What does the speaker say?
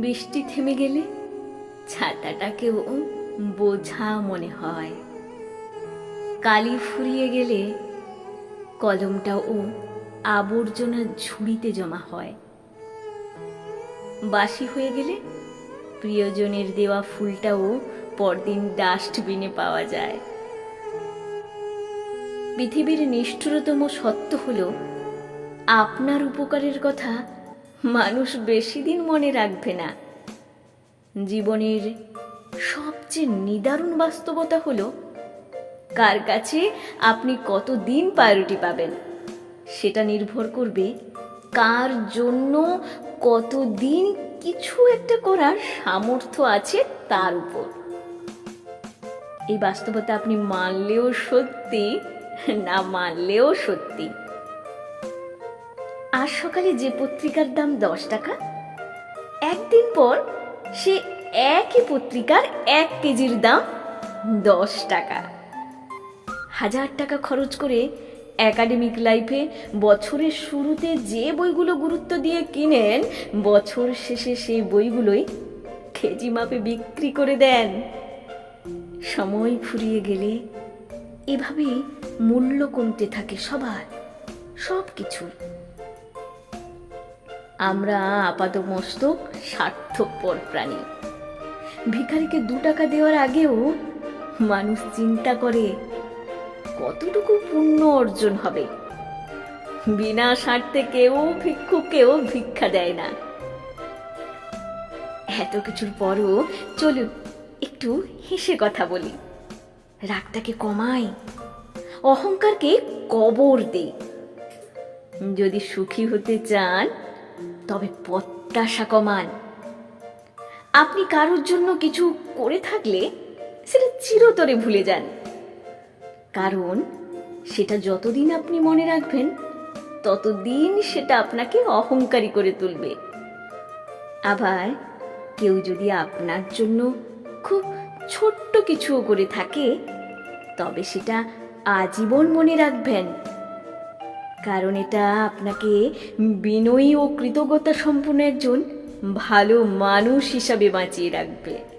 বৃষ্টি থেমে গেলে ছাতাটাকেও বোঝা মনে হয়। কালি ফুরিয়ে গেলে কলমটাও আবর্জনা ঝুড়িতে জমা হয়। বাসি হয়ে গেলে প্রিয়জনের দেওয়া ফুলটাও পরদিন ডাস্টবিনে পাওয়া যায়। পৃথিবীর নিষ্ঠুরতম সত্য হলো, আপনার উপকারের কথা মানুষ বেশি দিন মনে রাখবে না। জীবনের সবচেয়ে নিদারুণ বাস্তবতা হলো, কার কাছে আপনি কত দিন পায়রুটি পাবেন? সেটা নির্ভর করবে কার জন্য কতদিন কিছু একটা করার সামর্থ্য আছে তার উপর। এই বাস্তবতা আপনি মানলেও সত্যি না মানলেও সত্যি। আজ সকালে যে পত্রিকার দাম দশ টাকা, একদিন পর সে একই পত্রিকার এক কেজির দাম দশ টাকা। হাজার টাকা খরচ করে একাডেমিক লাইফে বছরের শুরুতে যে বইগুলো গুরুত্ব দিয়ে কিনেন, বছর শেষে সেই বইগুলোই কেজি মাপে বিক্রি করে দেন। সময় ফুরিয়ে গেলে এভাবেই মূল্য কমতে থাকে সবার সব কিছুর আমরা আপাত মস্তক স্বার্থপর প্রাণী। ভিখারিকে দু টাকা দেওয়ার আগেও মানুষ চিন্তা করে, কতটুকু পুণ্য অর্জন হবে? বিনা স্বার্থে কেউ ভিক্ষুকেও ভিক্ষা দেয় না। এত কিছুর পরও চলুন একটু হেসে কথা বলি। রাগটাকে কমাই, অহংকারকে কবর দে যদি সুখী হতে চান তবে প্রত্যাশা কমান। আপনি কারোর জন্য কিছু করে থাকলে সেটা চিরতরে ভুলে যান। কারণ সেটা যতদিন আপনি মনে রাখবেন, ততদিন সেটা আপনাকে অহংকারী করে তুলবে। আবার কেউ যদি আপনার জন্য খুব ছোট্ট কিছুও করে থাকে, তবে সেটা আজীবন মনে রাখবেন। কারণ এটা আপনাকে বিনয়ী ও কৃতজ্ঞতা সম্পন্ন একজন ভালো মানুষ হিসাবে বাঁচিয়ে রাখবে।